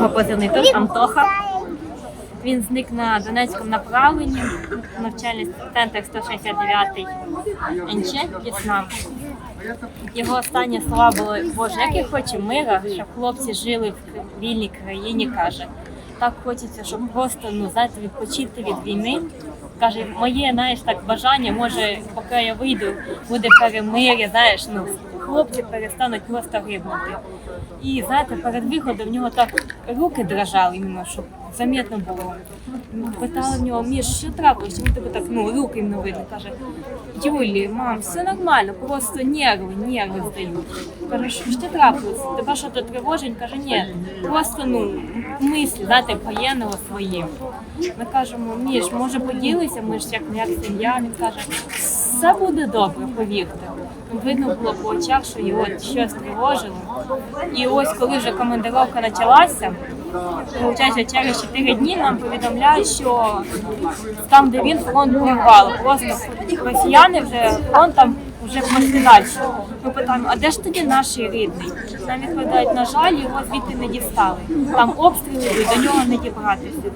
його позивний теж Антоха. Він зник на Донецькому направленні, навчальний центр 169 НЧ В'єтнам. Його останні слова були, Боже, як я хочу мира, щоб хлопці жили в вільній країні, каже. Так хочеться, щоб просто ну, знаєте, відпочити від війни. Каже, моє знаєш, так бажання, може, поки я вийду, буде перемир'я, знаєш, ну, хлопці перестануть просто гибнути. І знаєте, перед виходом в нього так руки дрожали, іменно, щоб замітно було. Питали в нього, Міш, що трапилось? Чому тебе так ну, руки іменно видно? Каже, Юлі, мам, все нормально, просто нерви, нерви здають. Каже, що ж ти трапилось? Тебе що то тривожить? Каже, ні, просто ну, мислі, знаєте, воєнного свої. Ми кажемо, Міш, може поділися, ми ж як, як сім'я. Він каже, все буде добре, повірте. Видно було по очах, що його щось тривожило. І ось коли вже командировка почалася, Получається, через 4 дні нам повідомляють, що там, де він фронт прорвало, просто росіяни вже фронтом вже далі. Ми питаємо, а де ж тоді наш рідний? Нам відповідають, на жаль, його звідти не дістали. Там обстріли йдуть, до нього не дібратися.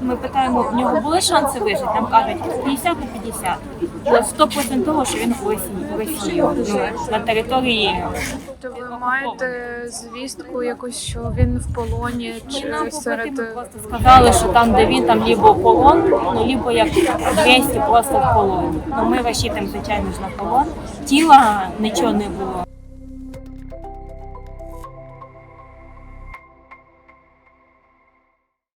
Ми питаємо, в нього були шанси вижити? Нам кажуть 50 на 50. Бо 100% того, що він в Росії, в Росії ну, на території То ви маєте звістку якусь, що він в полоні Ні, нам чи серед просто сказали, що там, де він, там либо полон, ну либо як 200 просто в полоні. Ну ми розчитуємо, звичайно ж, на полон. Тіла нічого не було.